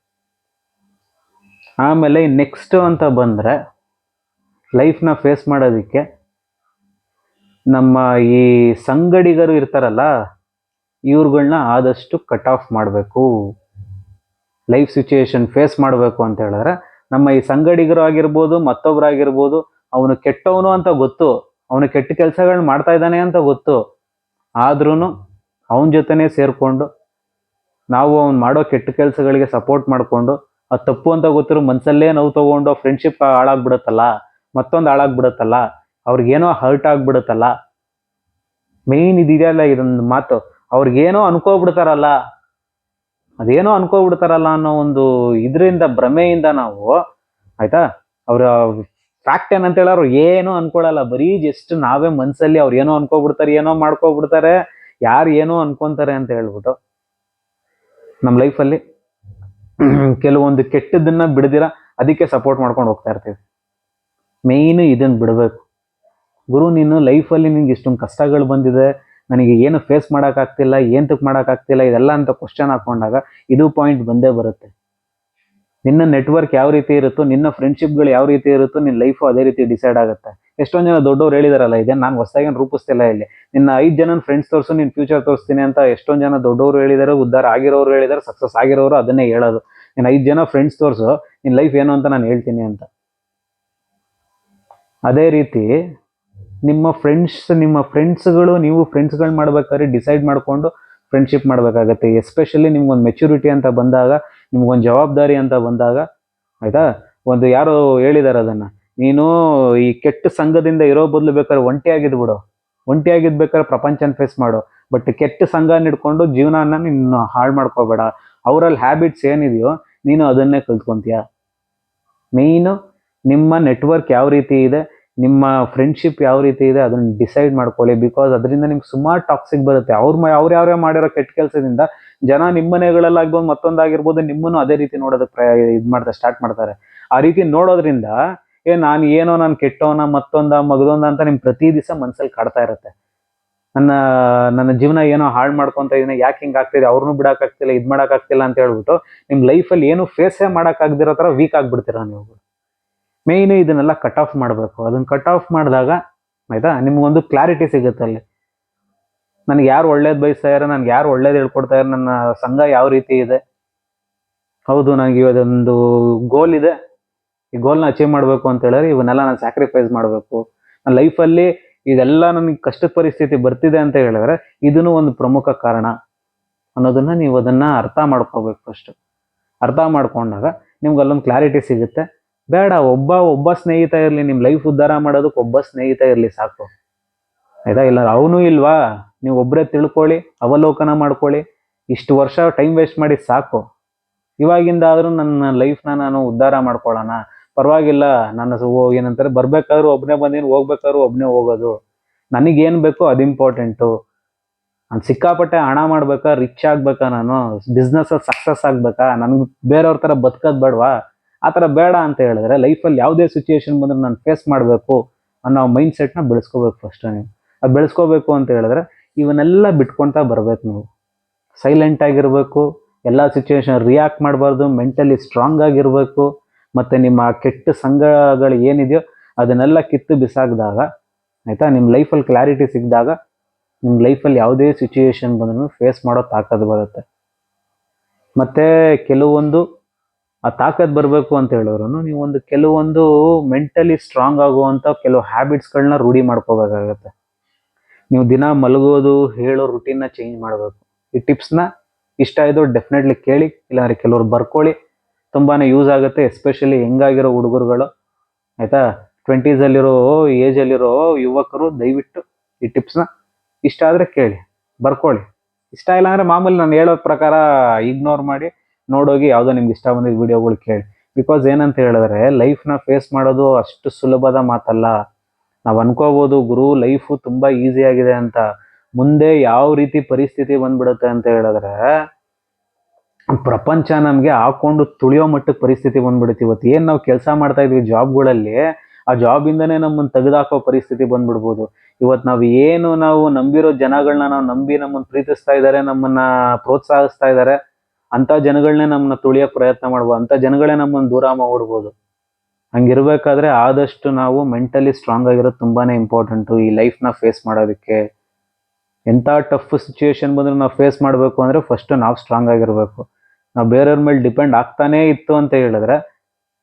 ಆಮೇಲೆ ನೆಕ್ಸ್ಟ್ ಅಂತ ಬಂದರೆ ಲೈಫ್ನ ಫೇಸ್ ಮಾಡೋದಕ್ಕೆ ನಮ್ಮ ಈ ಸಂಗಡಿಗರು ಇರ್ತಾರಲ್ಲ ಇವ್ರುಗಳನ್ನ ಆದಷ್ಟು ಕಟ್ ಆಫ್ ಮಾಡಬೇಕು. ಲೈಫ್ ಸಿಚುಯೇಷನ್ ಫೇಸ್ ಮಾಡಬೇಕು ಅಂತ ಹೇಳಿದ್ರೆ ನಮ್ಮ ಈ ಸಂಗಡಿಗರು ಆಗಿರ್ಬೋದು ಮತ್ತೊಬ್ಬರಾಗಿರ್ಬೋದು ಅವನು ಕೆಟ್ಟವನು ಅಂತ ಗೊತ್ತು ಅವನು ಕೆಟ್ಟ ಕೆಲಸಗಳನ್ನ ಮಾಡ್ತಾ ಇದ್ದಾನೆ ಅಂತ ಗೊತ್ತು. ಆದ್ರೂ ಅವನ ಜೊತೆನೇ ಸೇರಿಕೊಂಡು ನಾವು ಅವ್ನು ಮಾಡೋ ಕೆಟ್ಟ ಕೆಲಸಗಳಿಗೆ ಸಪೋರ್ಟ್ ಮಾಡಿಕೊಂಡು ಅದು ತಪ್ಪು ಅಂತ ಗೊತ್ತಿರೋ ಮನ್ಸಲ್ಲೇ ನೋವು ತಗೊಂಡು ಫ್ರೆಂಡ್ಶಿಪ್ ಹಾಳಾಗ್ಬಿಡುತ್ತಲ್ಲ, ಮತ್ತೊಂದು ಹಾಳಾಗ್ಬಿಡುತ್ತಲ್ಲ, ಅವ್ರಿಗೇನೋ ಹರ್ಟ್ ಆಗ್ಬಿಡುತ್ತಲ್ಲ. ಮೇನ್ ಇದೆಯಲ್ಲ ಇದೊಂದು ಮಾತು. ಅವ್ರಿಗೇನೋ ಅನ್ಕೋಬಿಡ್ತಾರಲ್ಲ. ಅದೇನೋ ಅನ್ಕೋಬಿಡ್ತಾರಲ್ಲ ಅನ್ನೋ ಒಂದು ಇದರಿಂದ, ಭ್ರಮೆಯಿಂದ ನಾವು, ಆಯ್ತಾ? ಅವರ ಫ್ಯಾಕ್ಟ್ ಏನಂತ ಹೇಳೋರು ಏನೋ ಅನ್ಕೊಳಲ್ಲ. ಬರೀ ಜಸ್ಟ್ ನಾವೇ ಮನ್ಸಲ್ಲಿ ಅವ್ರು ಏನೋ ಅನ್ಕೋಬಿಡ್ತಾರೆ ಏನೋ ಮಾಡ್ಕೋಬಿಡ್ತಾರೆ ಯಾರು ಏನೋ ಅನ್ಕೊಂತಾರೆ ಅಂತ ಹೇಳ್ಬಿಟ್ಟು ನಮ್ಮ ಲೈಫಲ್ಲಿ ಕೆಲವೊಂದು ಕೆಟ್ಟದನ್ನ ಬಿಡದಿರ ಅದಕ್ಕೆ ಸಪೋರ್ಟ್ ಮಾಡ್ಕೊಂಡು ಹೋಗ್ತಾ ಇರ್ತೀವಿ. ಮೇಯ್ನು ಇದನ್ನ ಬಿಡಬೇಕು. ಗುರು ನೀನು ಲೈಫಲ್ಲಿ ನಿನ್ಗೆ ಇಷ್ಟೊಂದು ಕಷ್ಟಗಳು ಬಂದಿದೆ ನನಗೆ ಏನು ಫೇಸ್ ಮಾಡೋಕ್ಕಾಗ್ತಿಲ್ಲ ಏಂತಕ್ಕೆ ಮಾಡೋಕ್ಕಾಗ್ತಿಲ್ಲ ಇದೆಲ್ಲ ಅಂತ ಕ್ವಶನ್ ಹಾಕೊಂಡಾಗ ಇದು ಪಾಯಿಂಟ್ ಬಂದೇ ಬರುತ್ತೆ. ನಿನ್ನ ನೆಟ್ವರ್ಕ್ ಯಾವ ರೀತಿ ಇರುತ್ತೋ, ನಿನ್ನ ಫ್ರೆಂಡ್ಶಿಪ್ಗಳು ಯಾವ ರೀತಿ ಇರುತ್ತೋ, ನಿನ್ನ ಲೈಫು ಅದೇ ರೀತಿ ಡಿಸೈಡ್ ಆಗುತ್ತೆ. ಎಷ್ಟೊಂದು ಜನ ದೊಡ್ಡವ್ರು ಹೇಳಿದಾರಲ್ಲ, ಇದೆ ನಾನು ಹೊಸದಾಗಿ ರೂಪಿಸ್ತಿಲ್ಲ ಇಲ್ಲಿ. ನಿನ್ನ ಐದು ಜನ ಫ್ರೆಂಡ್ಸ್ ತೋರಿಸು ನಿನ್ನ ಫ್ಯೂಚರ್ ತೋರಿಸ್ತೀನಿ ಅಂತ ಎಷ್ಟೊಂದು ಜನ ದೊಡ್ಡವರು ಹೇಳಿದಾರೆ, ಉದ್ದಾರ ಆಗಿರೋರು ಹೇಳಿದಾರೆ ಸಕ್ಸಸ್ ಆಗಿರೋರು ಅದನ್ನೇ ಹೇಳೋದು. ನಿನ್ನ ಐದು ಜನ ಫ್ರೆಂಡ್ಸ್ ತೋರಿಸು ನಿನ್ನ ಲೈಫ್ ಏನು ಅಂತ ನಾನು ಹೇಳ್ತೀನಿ ಅಂತ. ಅದೇ ರೀತಿ ನಿಮ್ಮ ಫ್ರೆಂಡ್ಸ್ ನಿಮ್ಮ ಫ್ರೆಂಡ್ಸ್ಗಳು ನೀವು ಫ್ರೆಂಡ್ಸ್ಗಳು ಮಾಡ್ಬೇಕಾದ್ರೆ ಡಿಸೈಡ್ ಮಾಡಿಕೊಂಡು ಫ್ರೆಂಡ್ಶಿಪ್ ಮಾಡಬೇಕಾಗತ್ತೆ ಎಸ್ಪೆಷಲಿ ನಿಮ್ಗೊಂದು ಮೆಚುರಿಟಿ ಅಂತ ಬಂದಾಗ, ನಿಮ್ಗೊಂದು ಜವಾಬ್ದಾರಿ ಅಂತ ಬಂದಾಗ, ಆಯ್ತಾ? ಒಂದು ಯಾರೋ ಹೇಳಿದಾರೆ ಅದನ್ನ, ನೀನು ಈ ಕೆಟ್ಟ ಸಂಘದಿಂದ ಇರೋ ಬದಲು ಬೇಕಾದ್ರೆ ಒಂಟಿಯಾಗಿದ್ದು ಬಿಡು ಒಂಟಿಯಾಗಿದ್ದು ಬೇಕಾದ್ರೆ ಪ್ರಪಂಚನ ಫೇಸ್ ಮಾಡು ಬಟ್ ಕೆಟ್ಟ ಸಂಘ ಹಿಡ್ಕೊಂಡು ಜೀವನನ ನೀನು ಹಾಳು ಮಾಡ್ಕೋಬೇಡ, ಅವರಲ್ಲಿ ಹ್ಯಾಬಿಟ್ಸ್ ಏನಿದೆಯೋ, ನೀನು ಅದನ್ನೇ ಕಲ್ತ್ಕೊಂತೀಯ. ಮೇಯ್ನು ನಿಮ್ಮ ನೆಟ್ವರ್ಕ್ ಯಾವ ರೀತಿ ಇದೆ ನಿಮ್ಮ ಫ್ರೆಂಡ್ಶಿಪ್ ಯಾವ ರೀತಿ ಇದೆ ಅದನ್ನ ಡಿಸೈಡ್ ಮಾಡ್ಕೊಳ್ಳಿ. ಬಿಕಾಸ್ ಅದರಿಂದ ನಿಮ್ಗೆ ಸುಮಾರು ಟಾಕ್ಸಿಕ್ ಬರುತ್ತೆ. ಅವ್ರ ಅವ್ರು ಯಾವ್ಯಾವ ಮಾಡಿರೋ ಕೆಟ್ಟ ಕೆಲಸದಿಂದ ಜನ ನಿಮ್ಮ ಮನೆಗಳಲ್ಲಾಗ್ಬೋದು, ಮತ್ತೊಂದಾಗಿರ್ಬೋದು, ನಿಮ್ಮನ್ನು ಅದೇ ರೀತಿ ನೋಡೋದಕ್ಕೆ ಪ್ರಯ ಇದು ಮಾಡ್ತಾರೆ ಸ್ಟಾರ್ಟ್ ಮಾಡ್ತಾರೆ. ಆ ರೀತಿ ನೋಡೋದ್ರಿಂದ, ಏ, ನಾನು ಏನೋ ನಾನು ಕೆಟ್ಟವನ, ಮತ್ತೊಂದ, ಮಗದೊಂದ ಅಂತ ನಿಮ್ ಪ್ರತಿ ದಿವಸ ಮನ್ಸಲ್ಲಿ ಕಾಡ್ತಾ ಇರುತ್ತೆ. ನನ್ನ ನನ್ನ ಜೀವನ ಏನೋ ಹಾಳು ಮಾಡ್ಕೊತ ಇದೀನಿ, ಯಾಕೆ ಹಿಂಗೆ ಆಗ್ತಿದೆ ಅವ್ರನ್ನೂ ಬಿಡೋಕ್ಕಾಗ್ತಿಲ್ಲ ಇದು ಮಾಡೋಕ್ಕಾಗ್ತಿಲ್ಲ ಅಂತ ಹೇಳ್ಬಿಟ್ಟು ನಿಮ್ಮ ಲೈಫಲ್ಲಿ ಏನು ಫೇಸೇ ಮಾಡೋಕ್ಕಾಗ್ದಿರೋ ಥರ ವೀಕ್ ಆಗಿಬಿಡ್ತೀರ ನೀವು ಮೇಯ್ನು ಇದನ್ನೆಲ್ಲ ಕಟ್ ಆಫ್ ಮಾಡಬೇಕು. ಅದನ್ನ ಕಟ್ ಆಫ್ ಮಾಡಿದಾಗ ಆಯ್ತಾ, ನಿಮ್ಗೊಂದು ಕ್ಲಾರಿಟಿ ಸಿಗುತ್ತೆ ಅಲ್ಲಿ. ನನಗೆ ಯಾರು ಒಳ್ಳೇದು ಇದ್ದಾರೆ ನನಗೆ ಯಾರು ಒಳ್ಳೇದು ಹೇಳ್ಕೊಡ್ತಾ ಇದಾರೆ, ನನ್ನ ಸಂಘ ಯಾವ ರೀತಿ ಇದೆ? ಹೌದು ನನಗೆ ಇವತ್ತೊಂದು ಗೋಲ್ ಇದೆ. ಈ ಗೋಲ್ನ ಅಚೀವ್ ಮಾಡಬೇಕು ಅಂತ ಹೇಳಿದ್ರೆ ಇವನ್ನೆಲ್ಲ ನಾನು ಸ್ಯಾಕ್ರಿಫೈಸ್ ಮಾಡಬೇಕು. ನನ್ನ ಲೈಫಲ್ಲಿ ಇದೆಲ್ಲ ನನಗೆ ಕಷ್ಟದ ಪರಿಸ್ಥಿತಿ ಬರ್ತಿದೆ ಅಂತ ಹೇಳಿದ್ರೆ ಇದನ್ನು ಒಂದು ಪ್ರಮುಖ ಕಾರಣ ಅನ್ನೋದನ್ನ ನೀವು ಅದನ್ನ ಅರ್ಥ ಮಾಡ್ಕೋಬೇಕು ಫಸ್ಟ್ ಅರ್ಥ ಮಾಡ್ಕೊಂಡಾಗ ನಿಮ್ಗೆ ಅಲ್ಲೊಂದು ಕ್ಲಾರಿಟಿ ಸಿಗುತ್ತೆ. ಬೇಡ, ಒಬ್ಬ ಒಬ್ಬ ಸ್ನೇಹಿತ ಇರಲಿ ನಿಮ್ಮ ಲೈಫ್ ಉದ್ಧಾರ ಮಾಡೋದಕ್ಕೆ ಒಬ್ಬ ಸ್ನೇಹಿತ ಇರಲಿ ಸಾಕು. ಆಯ್ತಾ? ಇಲ್ಲ, ಅವನು ಇಲ್ವಾ? ನೀವು ಒಬ್ಬರೇ ತಿಳ್ಕೊಳ್ಳಿ, ಅವಲೋಕನ ಮಾಡ್ಕೊಳ್ಳಿ. ಇಷ್ಟು ವರ್ಷ ಟೈಮ್ ವೇಸ್ಟ್ ಮಾಡಿ ಸಾಕು. ಇವಾಗಿಂದ ಆದರೂ ನನ್ನ ಲೈಫ್ನ ನಾನು ಉದ್ಧಾರ ಮಾಡ್ಕೊಳ್ಳೋಣ. ಪರವಾಗಿಲ್ಲ, ನನ್ನ ಏನಂತಾರೆ, ಬರ್ಬೇಕಾದ್ರೂ ಒಬ್ಬನೇ ಬಂದೀನಿ, ಹೋಗ್ಬೇಕಾದ್ರೂ ಒಬ್ಬನೇ ಹೋಗೋದು. ನನಗೇನು ಬೇಕೋ ಅದು ಇಂಪಾರ್ಟೆಂಟು ನಾನು ಸಿಕ್ಕಾಪಟ್ಟೆ ಹಣ ಮಾಡ್ಬೇಕಾ ರಿಚ್ ಆಗ್ಬೇಕಾ ನಾನು? ಬಿಸ್ನೆಸ್ ಸಕ್ಸಸ್ ಆಗ್ಬೇಕಾ? ನನ್ಗೆ ಬೇರೆಯವ್ರ ಥರ ಬದುಕೋದು ಬೇಡವಾ? ಆ ಥರ ಬೇಡ ಅಂತ ಹೇಳಿದ್ರೆ ಲೈಫಲ್ಲಿ ಯಾವುದೇ ಸಿಚುಯೇಷನ್ ಬಂದ್ರೆ ನಾನು ಫೇಸ್ ಮಾಡಬೇಕು ಅನ್ನೋ ಮೈಂಡ್ ಸೆಟ್ನ ಬೆಳೆಸ್ಕೋಬೇಕು ಫಸ್ಟ್ ನೀವು. ಅದು ಬೆಳೆಸ್ಕೋಬೇಕು ಅಂತ ಹೇಳಿದ್ರೆ ಇವನ್ನೆಲ್ಲ ಬಿಟ್ಕೊಳ್ತಾ ಬರಬೇಕು ನೀವು. ಸೈಲೆಂಟ್ ಆಗಿರಬೇಕು, ಎಲ್ಲ ಸಿಚುವೇಶನ್ ರಿಯಾಕ್ಟ್ ಮಾಡಬಾರ್ದು ಮೆಂಟಲಿ ಸ್ಟ್ರಾಂಗ್ ಆಗಿರಬೇಕು, ಮತ್ತು ನಿಮ್ಮ ಕೆಟ್ಟ ಸಂಘಗಳು ಏನಿದೆಯೋ ಅದನ್ನೆಲ್ಲ ಕಿತ್ತು ಬಿಸಾಕಿದಾಗ, ಆಯಿತಾ? ನಿಮ್ಮ ಲೈಫಲ್ಲಿ ಕ್ಲಾರಿಟಿ ಸಿಕ್ಕಿದಾಗ ನಿಮ್ಮ ಲೈಫಲ್ಲಿ ಯಾವುದೇ ಸಿಚುಯೇಷನ್ ಬಂದ್ರೂ ಫೇಸ್ ಮಾಡೋ ತಾಕತ್ತು ಬರುತ್ತೆ. ಮತ್ತು ಕೆಲವೊಂದು ಆ ತಾಕತ್ ಬರಬೇಕು ಅಂತ ಹೇಳೋರು ನೀವು ಒಂದು ಕೆಲವೊಂದು ಮೆಂಟಲಿ ಸ್ಟ್ರಾಂಗ್ ಆಗುವಂಥ ಕೆಲವು ಹ್ಯಾಬಿಟ್ಸ್ಗಳನ್ನ ರೂಢಿ ಮಾಡ್ಕೋಬೇಕಾಗತ್ತೆ. ನೀವು ದಿನ ಮಲಗೋದು, ಹೇಳೋ ರುಟೀನ್ನ ಚೇಂಜ್ ಮಾಡಬೇಕು. ಈ ಟಿಪ್ಸ್ನ ಇಷ್ಟ ಆಯಿತು ಡೆಫಿನೆಟ್ಲಿ ಕೇಳಿ, ಇಲ್ಲಾಂದ್ರೆ ಕೆಲವ್ರು ಬರ್ಕೊಳ್ಳಿ. ತುಂಬಾ ಯೂಸ್ ಆಗುತ್ತೆ ಎಸ್ಪೆಷಲಿ ಹೆಂಗಾಗಿರೋ ಹುಡುಗರುಗಳು. ಆಯಿತಾ? ಟ್ವೆಂಟೀಸಲ್ಲಿರೋ ಏಜಲ್ಲಿರೋ ಯುವಕರು ದಯವಿಟ್ಟು ಈ ಟಿಪ್ಸ್ನ ಇಷ್ಟ ಆದರೆ ಕೇಳಿ, ಬರ್ಕೊಳ್ಳಿ. ಇಷ್ಟ ಇಲ್ಲ ಅಂದರೆ ಮಾಮೂಲಿ ನಾನು ಹೇಳೋ ಪ್ರಕಾರ ಇಗ್ನೋರ್ ಮಾಡಿ ನೋಡೋಗಿ ಯಾವುದೋ ನಿಮ್ಗೆ ಇಷ್ಟ ಬಂದಿದ್ದ ವಿಡಿಯೋಗಳು ಕೇಳಿ. ಬಿಕಾಸ್ ಏನಂತ ಹೇಳಿದ್ರೆ ಲೈಫ್ನ ಫೇಸ್ ಮಾಡೋದು ಅಷ್ಟು ಸುಲಭದ ಮಾತಲ್ಲ. ನಾವು ಅನ್ಕೋಬೋದು, ಗುರು ಲೈಫು ತುಂಬ ಆಗಿದೆ ಅಂತ. ಮುಂದೆ ಯಾವ ರೀತಿ ಪರಿಸ್ಥಿತಿ ಬಂದ್ಬಿಡುತ್ತೆ ಅಂತ ಹೇಳಿದ್ರೆ, ಪ್ರಪಂಚ ನಮಗೆ ಹಾಕೊಂಡು ತುಳಿಯೋ ಮಟ್ಟಕ್ಕೆ ಪರಿಸ್ಥಿತಿ ಬಂದ್ಬಿಡುತ್ತೆ. ಇವತ್ತು ಏನು ನಾವು ಕೆಲಸ ಮಾಡ್ತಾ ಇದ್ವಿ ಜಾಬ್ಗಳಲ್ಲಿ ಆ ಜಾಬಿಂದನೇ ನಮ್ಮನ್ನು ತೆಗೆದಾಕೋ ಪರಿಸ್ಥಿತಿ ಬಂದ್ಬಿಡ್ಬೋದು. ಇವತ್ತು ನಾವು ಏನು ನಾವು ನಂಬಿರೋ ಜನಗಳನ್ನ ನಾವು ನಂಬಿ ನಮ್ಮನ್ನು ಪ್ರೀತಿಸ್ತಾ ಇದ್ದಾರೆ ನಮ್ಮನ್ನ ಪ್ರೋತ್ಸಾಹಿಸ್ತಾ ಇದ್ದಾರೆ ಅಂತ ಜನಗಳನ್ನೇ ನಮ್ಮನ್ನ ತುಳಿಯೋಕೆ ಪ್ರಯತ್ನ ಮಾಡ್ಬೋದು, ಅಂತ ಜನಗಳೇ ನಮ್ಮನ್ನು ದೂರ ಮಾಡ್ಬಿಡ್ಬೋದು. ಹಂಗಿರ್ಬೇಕಾದ್ರೆ ಆದಷ್ಟು ನಾವು ಮೆಂಟಲಿ ಸ್ಟ್ರಾಂಗ್ ಆಗಿರೋದು ತುಂಬಾನೇ ಇಂಪಾರ್ಟೆಂಟು ಈ ಲೈಫ್ನ ಫೇಸ್ ಮಾಡೋದಕ್ಕೆ ಎಂಥ ಟಫ್ ಸಿಚುಯೇಷನ್ ಬಂದರೂ ನಾವು ಫೇಸ್ ಮಾಡಬೇಕು ಅಂದರೆ ಫಸ್ಟ್ ನಾವು ಸ್ಟ್ರಾಂಗ್ ಆಗಿರಬೇಕು. ನಾವು ಬೇರೆಯವ್ರ ಮೇಲೆ ಡಿಪೆಂಡ್ ಆಗ್ತಾನೇ ಇತ್ತು ಅಂತ ಹೇಳಿದ್ರೆ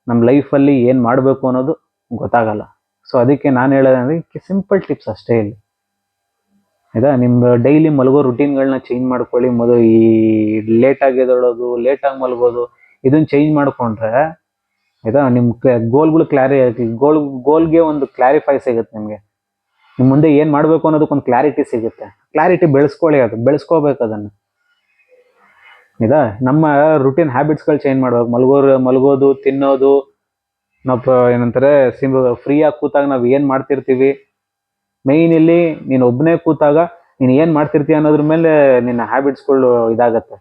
ನಮ್ಮ ಲೈಫಲ್ಲಿ ಏನು ಮಾಡಬೇಕು ಅನ್ನೋದು ಗೊತ್ತಾಗಲ್ಲ. ಸೊ ಅದಕ್ಕೆ ನಾನು ಹೇಳೋದಂದ್ರೆ ಸಿಂಪಲ್ ಟಿಪ್ಸ್ ಅಷ್ಟೇ ಇಲ್ಲಿ ಆಯ್ತಾ ನಿಮ್ಮ ಡೈಲಿ ಮಲಗೋ ರುಟೀನ್ಗಳನ್ನ ಚೇಂಜ್ ಮಾಡ್ಕೊಳ್ಳಿ. ಮೊದಲು ಈ ಲೇಟಾಗಿ ಎದ್ದೇಳೋದು ಲೇಟಾಗಿ ಮಲಗೋದು ಇದನ್ನ ಚೇಂಜ್ ಮಾಡ್ಕೊಂಡ್ರೆ ಆಯ್ತಾ ನಿಮ್ಮ ಗೋಲ್ಗಳು ಕ್ಲಾರಿ ಗೋಲ್ ಗೋಲ್ಗೆ ಒಂದು ಕ್ಲಾರಿಫೈ ಸಿಗುತ್ತೆ ನಿಮಗೆ. ನಿಮ್ಮ ಮುಂದೆ ಏನು ಮಾಡಬೇಕು ಅನ್ನೋದಕ್ಕೆ ಒಂದು ಕ್ಲಾರಿಟಿ ಸಿಗುತ್ತೆ. ಕ್ಲಾರಿಟಿ ಬೆಳೆಸ್ಕೊಳ್ಳಿ ಅದು, ಬೆಳೆಸ್ಕೋಬೇಕು ಅದನ್ನು. ಇದಾ ನಮ್ಮ ರುಟೀನ್ ಹ್ಯಾಬಿಟ್ಸ್ಗಳು ಚೇಂಜ್ ಮಾಡ್ಬೇಕು. ಮಲಗೋ ಮಲಗೋದು, ತಿನ್ನೋದು, ನಾವು ಏನಂತಾರೆ ಸಿಮ್ ಫ್ರೀಯಾಗಿ ಕೂತಾಗ ನಾವು ಏನು ಮಾಡ್ತಿರ್ತೀವಿ ಮೈನ್ ಇಲ್ಲಿ ನೀನು ಒಬ್ಬನೇ ಕೂತಾಗ ನೀನು ಏನು ಮಾಡ್ತಿರ್ತೀಯ ಅನ್ನೋದ್ರ ಮೇಲೆ ನಿನ್ನ ಹ್ಯಾಬಿಟ್ಸ್ಗಳು ಇದಾಗತ್ತೆ.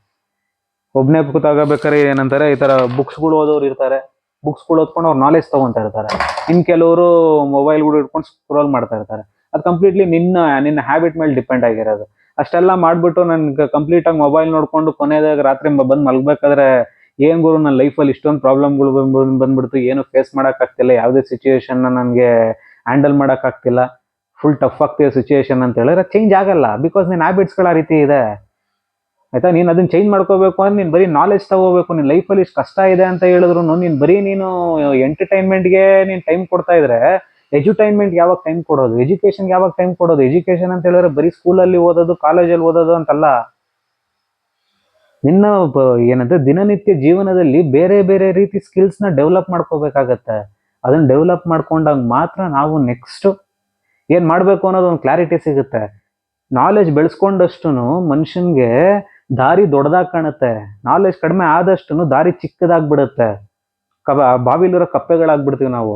ಒಬ್ಬನೇ ಕೂತಾಗ ಬೇಕಾದ್ರೆ ಏನಂತಾರೆ, ಈ ಥರ ಬುಕ್ಸ್ಗಳು ಓದೋರು ಇರ್ತಾರೆ. ಬುಕ್ಸ್ಗಳು ಓದ್ಕೊಂಡು ಅವ್ರು ನಾಲೆಜ್ ತೊಗೊತಾ ಇರ್ತಾರೆ. ಇನ್ನು ಕೆಲವರು ಮೊಬೈಲ್ಗಳು ಇಟ್ಕೊಂಡು ಸ್ಕ್ರೋಲ್ ಮಾಡ್ತಾ ಇರ್ತಾರೆ. ಅದು ಕಂಪ್ಲೀಟ್ಲಿ ನಿನ್ನ ನಿನ್ನ ಹ್ಯಾಬಿಟ್ ಮೇಲೆ ಡಿಪೆಂಡ್ ಆಗಿರೋದು. ಅಷ್ಟೆಲ್ಲ ಮಾಡ್ಬಿಟ್ಟು ನನ್ಗೆ ಕಂಪ್ಲೀಟ್ ಆಗಿ ಮೊಬೈಲ್ ನೋಡ್ಕೊಂಡು ಕೊನೆದಾಗ ರಾತ್ರಿ ಬಂದು ಮಲಗಬೇಕಾದ್ರೆ ಏನ್ ಗುರು ನನ್ನ ಲೈಫಲ್ಲಿ ಇಷ್ಟೊಂದು ಪ್ರಾಬ್ಲಮ್ಗಳು ಬಂದ್ಬಿಡ್ತು, ಏನು ಫೇಸ್ ಮಾಡೋಕ್ಕಾಗ್ತಿಲ್ಲ, ಯಾವುದೇ ಸಿಚುವೇಶನ್ನ ನನಗೆ ಹ್ಯಾಂಡಲ್ ಮಾಡೋಕ್ಕಾಗ್ತಿಲ್ಲ. ಫುಲ್ ಟಫ್ ಆಗ್ತಿದೆ ಸಿಚುಯೇಷನ್ ಅಂತ ಹೇಳಿದ್ರೆ ಚೇಂಜ್ ಆಗಲ್ಲ. ಬಿಕಾಸ್ ನಿನ್ನ ಹ್ಯಾಬಿಟ್ಸ್ಗಳ ರೀತಿ ಇದೆ. ಆಯ್ತಾ? ನೀನು ಅದನ್ನ ಚೇಂಜ್ ಮಾಡ್ಕೋಬೇಕು ಅಂದ್ರೆ ನೀನು ಬರೀ ನಾಲೆಜ್ ತಗೋಬೇಕು. ನಿನ್ನ ಲೈಫಲ್ಲಿ ಇಷ್ಟು ಕಷ್ಟ ಇದೆ ಅಂತ ಹೇಳಿದ್ರು ನೀನು ಬರೀ ನೀನು ಎಂಟರ್ಟೈನ್ಮೆಂಟ್ಗೆ ನೀನು ಟೈಮ್ ಕೊಡ್ತಾ ಇದ್ರೆ ಎಜುಟೈನ್ಮೆಂಟ್ ಯಾವಾಗ ಟೈಮ್ ಕೊಡೋದು? ಎಜುಕೇಶನ್ಗೆ ಯಾವಾಗ ಟೈಮ್ ಕೊಡೋದು? ಎಜುಕೇಶನ್ ಅಂತ ಹೇಳಿದ್ರೆ ಬರೀ ಸ್ಕೂಲಲ್ಲಿ ಓದೋದು ಕಾಲೇಜಲ್ಲಿ ಓದೋದು ಅಂತಲ್ಲ. ನಿನ್ನ ಏನಂದ್ರೆ ದಿನನಿತ್ಯ ಜೀವನದಲ್ಲಿ ಬೇರೆ ಬೇರೆ ರೀತಿ ಸ್ಕಿಲ್ಸ್ನ ಡೆವಲಪ್ ಮಾಡ್ಕೋಬೇಕಾಗತ್ತೆ. ಅದನ್ನ ಡೆವಲಪ್ ಮಾಡ್ಕೊಂಡಾಗ ಮಾತ್ರ ನಾವು ನೆಕ್ಸ್ಟ್ ಏನ್ ಮಾಡಬೇಕು ಅನ್ನೋದು ಒಂದು ಕ್ಲಾರಿಟಿ ಸಿಗುತ್ತೆ. ನಾಲೆಜ್ ಬೆಳೆಸ್ಕೊಂಡಷ್ಟು ಮನುಷ್ಯನ್ಗೆ ದಾರಿ ದೊಡ್ಡದಾಗಿ ಕಾಣುತ್ತೆ. ನಾಲೆಜ್ ಕಡಿಮೆ ಆದಷ್ಟು ದಾರಿ ಚಿಕ್ಕದಾಗ್ಬಿಡುತ್ತೆ. ಕಬ, ಬಾವಿಲಿರೋ ಕಪ್ಪೆಗಳಾಗ್ಬಿಡ್ತೀವಿ ನಾವು.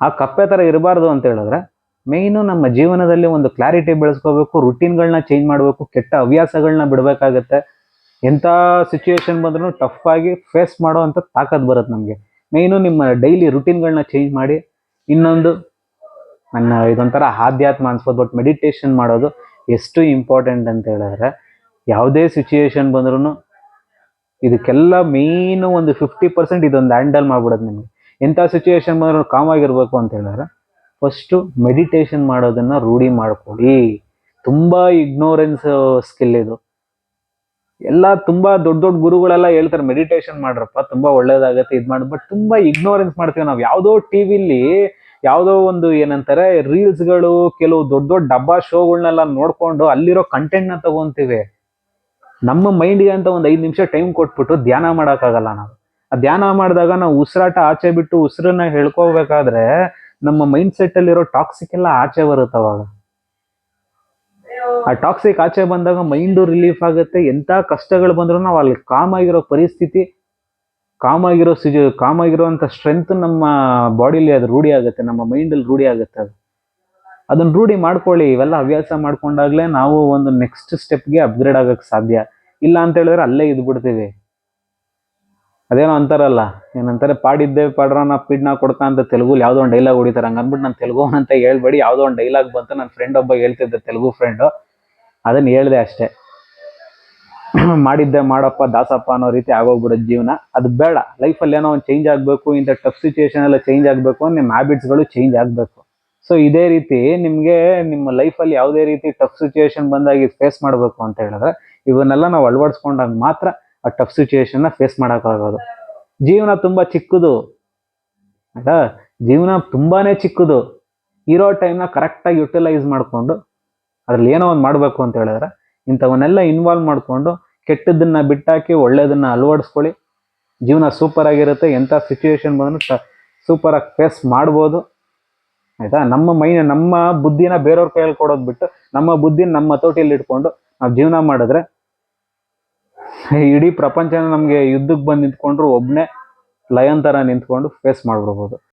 ಆ ಕಪ್ಪೆ ಥರ ಇರಬಾರ್ದು ಅಂತ ಹೇಳಿದ್ರೆ ಮೇಯ್ನು ನಮ್ಮ ಜೀವನದಲ್ಲಿ ಒಂದು ಕ್ಲಾರಿಟಿ ಬೆಳೆಸ್ಕೋಬೇಕು ರುಟೀನ್ಗಳನ್ನ ಚೇಂಜ್ ಮಾಡಬೇಕು, ಕೆಟ್ಟ ಹವ್ಯಾಸಗಳನ್ನ ಬಿಡಬೇಕಾಗತ್ತೆ. ಎಂಥ ಸಿಚುವೇಶನ್ ಬಂದ್ರೂ ಟಫ್ ಆಗಿ ಫೇಸ್ ಮಾಡೋ ಅಂತ ತಾಕತ್ ಬರುತ್ತೆ ನಮಗೆ. ಮೇಯ್ನು ನಿಮ್ಮ ಡೈಲಿ ರುಟೀನ್ಗಳನ್ನ ಚೇಂಜ್ ಮಾಡಿ, ಇನ್ನೊಂದು ನನ್ನ ಇದೊಂಥರ ಆಧ್ಯಾತ್ಮ ಅನ್ಸ್ಬೋದು ಬಟ್ ಮೆಡಿಟೇಷನ್ ಮಾಡೋದು ಎಷ್ಟು ಇಂಪಾರ್ಟೆಂಟ್ ಅಂತ ಹೇಳಿದ್ರೆ, ಯಾವುದೇ ಸಿಚುಯೇಷನ್ ಬಂದ್ರೂ ಇದಕ್ಕೆಲ್ಲ ಮೇಯ್ನು ಒಂದು ಫಿಫ್ಟಿ ಪರ್ಸೆಂಟ್ ಇದೊಂದು ಹ್ಯಾಂಡಲ್ ಮಾಡ್ಬಿಡೋದು ನಿಮಗೆ. ಎಂಥ ಸಿಚುಯೇಷನ್ ಬಂದ್ರೂ ಕಾಮ್ ಆಗಿರ್ಬೇಕು ಅಂತ ಹೇಳಿದ್ರೆ ಫಸ್ಟು ಮೆಡಿಟೇಷನ್ ಮಾಡೋದನ್ನು ರೂಢಿ ಮಾಡ್ಕೊಳ್ಳಿ. ತುಂಬ ಇಗ್ನೋರೆನ್ಸ್ ಸ್ಕಿಲ್ ಇದು. ಎಲ್ಲ ತುಂಬ ದೊಡ್ಡ ದೊಡ್ಡ ಗುರುಗಳೆಲ್ಲ ಹೇಳ್ತಾರೆ ಮೆಡಿಟೇಷನ್ ಮಾಡ್ರಪ್ಪ, ತುಂಬ ಒಳ್ಳೇದಾಗತ್ತೆ ಇದು ಮಾಡಿ ಬಟ್ ತುಂಬ ಇಗ್ನೋರೆನ್ಸ್ ಮಾಡ್ತೀವಿ. ನಾವು ಯಾವುದೋ ಟಿವಿಲಿ ಯಾವುದೋ ಒಂದು ಏನಂತಾರೆ ರೀಲ್ಸ್ಗಳು ಕೆಲವು ದೊಡ್ಡ ದೊಡ್ಡ ಡಬ್ಬಾ ಶೋಗಳನ್ನೆಲ್ಲ ನೋಡ್ಕೊಂಡು ಅಲ್ಲಿರೋ ಕಂಟೆಂಟ್ನ ತಗೊಂತೀವಿ. ನಮ್ಮ ಮೈಂಡ್ಗೆ ಅಂತ ಒಂದು ಐದು ನಿಮಿಷ ಟೈಮ್ ಕೊಟ್ಬಿಟ್ಟು ಧ್ಯಾನ ಮಾಡೋಕ್ಕಾಗಲ್ಲ ನಾವು. ಆ ಧ್ಯಾನ ಮಾಡಿದಾಗ ನಾವು ಉಸಿರಾಟ ಆಚೆ ಬಿಟ್ಟು ಉಸಿರನ್ನ ಹೇಳ್ಕೋಬೇಕಾದ್ರೆ ನಮ್ಮ ಮೈಂಡ್ ಸೆಟ್ ಅಲ್ಲಿರೋ ಟಾಕ್ಸಿಕ್ ಎಲ್ಲ ಆಚೆ ಬರುತ್ತೆ ಅವಾಗ. ಆ ಟಾಕ್ಸಿಕ್ ಆಚೆ ಬಂದಾಗ ಮೈಂಡು ರಿಲೀಫ್ ಆಗುತ್ತೆ. ಎಂಥ ಕಷ್ಟಗಳು ಬಂದರೂ ನಾವು ಅಲ್ಲಿ ಕಾಮ್ ಆಗಿರೋ ಪರಿಸ್ಥಿತಿ ಕಾಮ್ ಆಗಿರೋ ಸಿಜು ಕಾಮ್ ಆಗಿರುವಂಥ ಸ್ಟ್ರೆಂತ್ ನಮ್ಮ ಬಾಡಿಲಿ ಅದು ರೂಢಿ ಆಗುತ್ತೆ, ನಮ್ಮ ಮೈಂಡಲ್ಲಿ ರೂಢಿ ಆಗುತ್ತೆ ಅದು. ಅದನ್ನ ರೂಢಿ ಮಾಡ್ಕೊಳ್ಳಿ, ಇವೆಲ್ಲ ಹವ್ಯಾಸ ಮಾಡ್ಕೊಂಡಾಗ್ಲೇ ನಾವು ಒಂದು ನೆಕ್ಸ್ಟ್ ಸ್ಟೆಪ್ಗೆ ಅಪ್ಗ್ರೇಡ್ ಆಗಕ್ಕೆ ಸಾಧ್ಯ. ಇಲ್ಲ ಅಂತ ಹೇಳಿದ್ರೆ ಅಲ್ಲೇ ಇದ್ಬಿಡ್ತೀವಿ ಅದೇನೋ ಅಂತಾರಲ್ಲ, ಏನಂತಾರೆ, ಪಾಡಿದ್ದೆ ಪಡ್ರನ ಪಿಡ್ನ ಕೊಡ್ತಾ ಅಂತ ತೆಲುಗುಲಿ ಯಾವುದೋ ಒಂದು ಡೈಲಾಗ್ ಹೊಡಿತಾರೆ. ಹಂಗಂದ್ಬಿಟ್ಟು ನಾನು ತೆಲುಗು ಅಂತ ಹೇಳ್ಬೇಡಿ, ಯಾವುದೋ ಒಂದು ಡೈಲಾಗ್ ಬಂತು ನನ್ನ ಫ್ರೆಂಡ್ ಒಬ್ಬ ಹೇಳ್ತಿದ್ದೆ ತೆಲುಗು ಫ್ರೆಂಡು ಅದನ್ನ ಹೇಳಿದೆ ಅಷ್ಟೇ. ಮಾಡಿದ್ದೆ, ಮಾಡಪ್ಪ, ದಾಸಪ್ಪ ಅನ್ನೋ ರೀತಿ ಆಗೋಗ್ಬಿಡೋದು ಜೀವನ. ಅದು ಬೇಡ. ಲೈಫಲ್ಲಿ ಏನೋ ಒಂದು ಚೇಂಜ್ ಆಗಬೇಕು, ಇಂಥ ಟಫ್ ಸಿಚುವೇಶನ್ ಎಲ್ಲ ಚೇಂಜ್ ಆಗಬೇಕು ನಿಮ್ಮ ಹ್ಯಾಬಿಟ್ಸ್ಗಳು ಚೇಂಜ್ ಆಗಬೇಕು. ಸೊ ಇದೇ ರೀತಿ ನಿಮಗೆ ನಿಮ್ಮ ಲೈಫಲ್ಲಿ ಯಾವುದೇ ರೀತಿ ಟಫ್ ಸಿಚುಯೇಷನ್ ಬಂದಾಗ ಫೇಸ್ ಮಾಡಬೇಕು ಅಂತ ಹೇಳಿದ್ರೆ, ಇವನ್ನೆಲ್ಲ ನಾವು ಅಳವಡಿಸ್ಕೊಂಡಾಗ ಮಾತ್ರ ಆ ಟಫ್ ಸಿಚುವೇಶನ್ನ ಫೇಸ್ ಮಾಡೋಕ್ಕಾಗೋದು ಜೀವನ ತುಂಬ ಚಿಕ್ಕದು. ಆಯ್ತಾ ಜೀವನ ತುಂಬಾನೇ ಚಿಕ್ಕದು. ಇರೋ ಟೈಮ್ನ ಕರೆಕ್ಟಾಗಿ ಯುಟಿಲೈಸ್ ಮಾಡಿಕೊಂಡು ಅದ್ರಲ್ಲಿ ಏನೋ ಒಂದು ಮಾಡಬೇಕು ಅಂತ ಹೇಳಿದ್ರೆ ಇಂಥವನ್ನೆಲ್ಲ ಇನ್ವಾಲ್ವ್ ಮಾಡಿಕೊಂಡು ಕೆಟ್ಟದನ್ನ ಬಿಟ್ಟಾಕಿ ಒಳ್ಳೇದನ್ನ ಅಳವಡಿಸ್ಕೊಳ್ಳಿ. ಜೀವನ ಸೂಪರ್ ಆಗಿರುತ್ತೆ, ಎಂಥ ಸಿಚುವೇಶನ್ ಬಂದರೂ ಆಗಿ ಫೇಸ್ ಮಾಡ್ಬೋದು. ಆಯಿತಾ? ನಮ್ಮ ಮೈನ ನಮ್ಮ ಬುದ್ಧಿನ ಬೇರೆಯವ್ರ ಕೈಯಲ್ಲಿ ಕೊಡೋದು ಬಿಟ್ಟು ನಮ್ಮ ಬುದ್ಧಿನ ನಮ್ಮ ಹತೋಟಿಯಲ್ಲಿ ಇಟ್ಕೊಂಡು ನಾವು ಜೀವನ ಮಾಡಿದ್ರೆ ಇಡೀ ಪ್ರಪಂಚನ ನಮಗೆ ಯುದ್ಧಕ್ಕೆ ಬಂದು ನಿಂತ್ಕೊಂಡ್ರು ಒಬ್ಬನೇ ಲಯನ್ ಥರ ನಿಂತ್ಕೊಂಡು ಫೇಸ್ ಮಾಡ್ಬಿಡ್ಬೋದು.